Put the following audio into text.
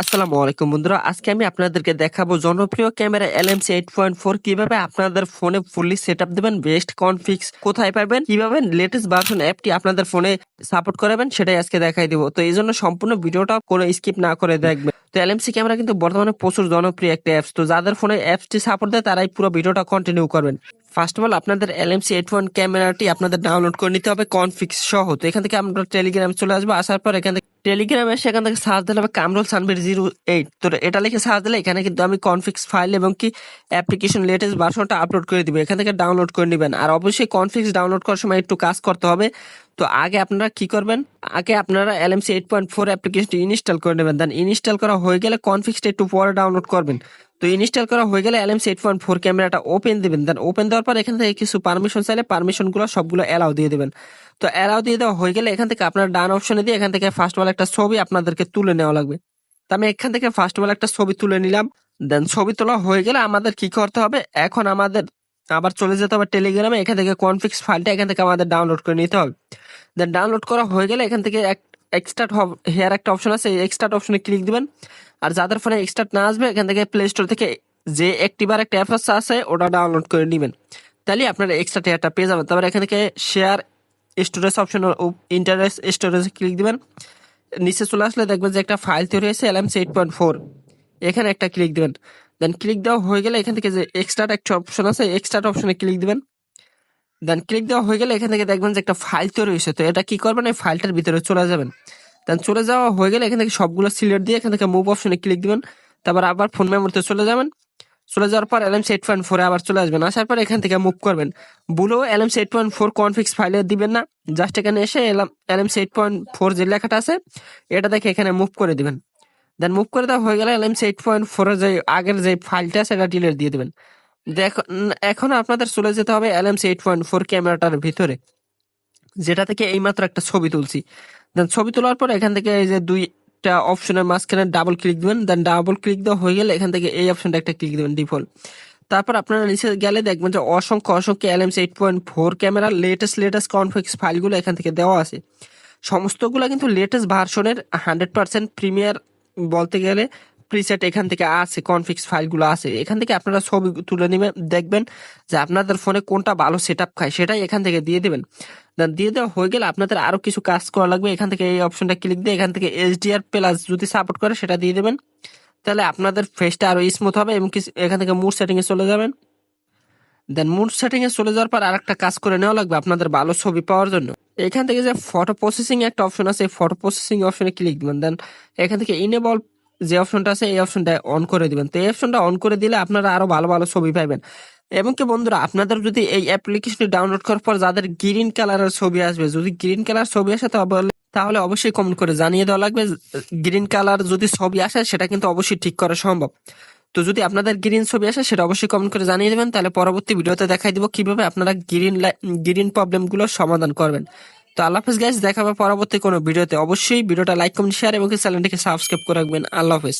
আসসালামু আলাইকুম বন্ধুরা, আজকে আমি আপনাদেরকে দেখাবো জনপ্রিয় camera LMC eight point four কীভাবে আপনাদের ফোনে ফুললি সেট আপ দেবেন বেস্ট কনফিক্স কোথায় পাবেন, কীভাবে লেটেস্ট ভার্সন অ্যাপটি আপনাদের ফোনে সাপোর্ট করাবেন সেটাই আজকে দেখাই দিব। তো এই জন্য সম্পূর্ণ ভিডিওটা কোনো স্কিপ না করে দেখবেন। তো এলএমসি ক্যামেরা কিন্তু বর্তমানে প্রচুর জনপ্রিয় একটা অ্যাপস তো যাদের ফোনে অ্যাপসটি সাপোর্ট দেয় তারাই পুরো ভিডিওটা কন্টিনিউ করবেন। ফার্স্ট অফ অল আপনাদের এলএমসি এইট ওয়ান ক্যামেরাটি আপনাদের ডাউনলোড করে নিতে হবে কনফিক্স সহ। তো এখান থেকে আমরা টেলিগ্রাম চলে আসব। আসার পর এখান থেকে টেলিগ্রামে এসে এখান থেকে সার্চ দিলে হবে কামরুল সানবির জিরো এইট তো এটা লিখে সার্চ দিলে এখানে কিন্তু আমি কনফিক্স ফাইল এবং কি অ্যাপ্লিকেশন লেটেস্ট ভার্সনটা আপলোড করে দিব। এখান থেকে ডাউনলোড করে নেবেন। আর অবশ্যই কনফিক্স ডাউনলোড করার সময় একটু কাজ করতে হবে। তো আগে আপনারা কি করবেন? আগে আপনারা এলএমসি এইট পয়েন্ট ফোর অ্যাপ্লিকেশনটি ইনস্টল করে নেবেন। দেন ইনস্টল করা হয়ে গেলে কনফিক্সটা একটু পরে ডাউনলোড করবেন। তো ইনস্টল করা হয়ে গেলে এলএমসি এইট পয়েন্ট ফোর ক্যামেরাটা ওপেন দেবেন। দেন ওপেন দেওয়ার পর এখান থেকে কিছু পারমিশন চাইলে পারমিশনগুলো সবগুলো অ্যালাউ দিয়ে দেবেন। তো অ্যালাউ দিয়ে দেওয়া হয়ে গেলে এখান থেকে আপনার ডান অপশনে দিয়ে এখান থেকে ফার্স্ট অল একটা ছবি আপনাদেরকে তুলে নেওয়া লাগবে। তো আমি এখান থেকে ফার্স্ট অল একটা ছবি তুলে নিলাম। দেন ছবি তোলা হয়ে গেলে আমাদের কি করতে হবে? এখন আমাদের আবার চলে যেতে হবে টেলিগ্রামে এখান থেকে কনফিক্স ফাইলটা এখান থেকে আমাদের ডাউনলোড করে নিতে হবে। দেন ডাউনলোড করা হয়ে গেলে এখান থেকে এক এক্সট্রাট হেয়ার একটা অপশন আছে। এক্সট্রাট অপশনে ক্লিক দিবেন। আর যাদের ফোনে এক্সট্রাট না আসবে, এখান থেকে প্লে স্টোর থেকে যে একটিবার একটা অ্যাপ আছে, ওটা ডাউনলোড করে নেবেন। তাহলে আপনারা এক্সট্রা হেয়ারটা পেয়ে যাবেন। তারপর এখান থেকে শেয়ার স্টোরেজ অপশন ইন্টারনেট স্টোরেজে ক্লিক দিবেন। নিচে চলে আসলে দেখবেন যে একটা ফাইল তৈরি হয়েছে এলএমসি এইট পয়েন্ট ফোর এখানে একটা ক্লিক দিবেন। দেন ক্লিক দেওয়া হয়ে গেলে এখান থেকে যে এক্সট্রা একটা অপশন আছে এক্সট্রা অপশনে ক্লিক দিবেন। দেন ক্লিক দেওয়া হয়ে গেলে এখান থেকে দেখবেন যে একটা ফাইল তৈরি হয়েছে। তো এটা কি করবেন? এই ফাইলটার ভিতরে চলে যাবেন। দেন চলে যাওয়া হয়ে গেলে এখান থেকে সবগুলো সিলেক্ট দিয়ে এখান থেকে মুভ অপশনে ক্লিক দিবেন। তারপর আবার ফোন মেমোরিতে চলে যাবেন। চলে যাওয়ার পর এলএম সেট পয়েন্ট ফোরে আবার চলে আসবেন। আসার পর এখান থেকে মুভ করবেন। বুলো LM set point four configs ফাইলে দিবেন না। জাস্ট এখানে এসে LM LM set point four যে লেখাটা আছে, এটা দেখে এখানে মুভ করে দিবেন। দেন মুভ করে দেওয়া হয়ে গেলে এলএম এইট পয়েন্ট ফোরের যে আগের যে ফাইলটা আছে সেটা ডিলেট দিয়ে দেবেন। দেখো এখন আপনাদের চলে যেতে হবে এলএম এইট পয়েন্ট ফোর ক্যামেরাটার ভিতরে। যেটা থেকে এইমাত্র একটা ছবি তুলছি। দেন ছবি তোলার পর এখান থেকে এই যে দুইটা অপশনের মাঝখানে ডাবল ক্লিক দিবেন দেন ডাবল ক্লিক দেওয়া হয়ে গেলে এখান থেকে এই অপশনটা একটা ক্লিক দিবেন ডিফল্ট তারপর আপনারা নিচে গেলে দেখবেন যে অসংখ্য অসংখ্য LMC eight point four camera latest latest configs ফাইলগুলো এখান থেকে দেওয়া আছে। সমস্তগুলো কিন্তু লেটেস্ট ভার্সনের হান্ড্রেড পার্সেন্ট প্রিমিয়ার বলতে গেলে প্রিসেট এখান থেকে আছে কনফিক্স ফাইলগুলো আছে, এখান থেকে আপনারা ছবি তুলে নেবেন, দেখবেন যে আপনাদের ফোনে কোনটা ভালো সেট আপ খায়, সেটাই এখান থেকে দিয়ে দেবেন। দেন দিয়ে দেওয়া হয়ে গেলে আপনাদের আরও কিছু কাজ করা লাগবে, এখান থেকে এই অপশনটা ক্লিক দিয়ে এখান থেকে এইচডিআর প্লাস যদি সাপোর্ট করে, সেটা দিয়ে দেবেন। তাহলে আপনাদের ফেসটা আরও স্মুথ হবে এবং এখান থেকে মুড সেটিংয়ে চলে যাবেন। দেন মুড সেটিংয়ে চলে যাওয়ার পর আরেকটা কাজ করে নেওয়া লাগবে আপনাদের ভালো ছবি পাওয়ার জন্য। এখান থেকে যে ফটো প্রসেসিং একটা অপশন আছে ফটো প্রসেসিং অপশনে ক্লিক দিবেন। দেন এখান থেকে ইনেবল যে অপশনটা আছে, এই অপশনটা অন করে দিবেন। তো এই অপশনটা অন করে দিলে আপনারা আরও ভালো ভালো ছবি পাইবেন। এবং কি বন্ধুরা, আপনাদের যদি এই অ্যাপ্লিকেশনটি ডাউনলোড করার পর যাদের গ্রিন কালারের ছবি আসবে, যদি গ্রিন কালার ছবি আসে তাহলে তাহলে অবশ্যই কমেন্ট করে জানিয়ে দেওয়া লাগবে গ্রিন কালার যদি ছবি আসে, সেটা কিন্তু অবশ্যই ঠিক করা সম্ভব। তো যদি আপনাদের গ্রিন ছবি আসে, সেটা অবশ্যই কমেন্ট করে জানিয়ে দেবেন, তাহলে পরবর্তী ভিডিওতে দেখাই দিব কীভাবে আপনারা গ্রিন গ্রিন প্রবলেমগুলো সমাধান করবেন। তো আল্লাহ হাফিজ গাইজ দেখাবে পরবর্তী কোনো ভিডিওতে। অবশ্যই ভিডিওটা লাইক কমেন্ট শেয়ার এবং চ্যানেলটিকে সাবস্ক্রাইব করে রাখবেন। আল্লাহ হাফিজ।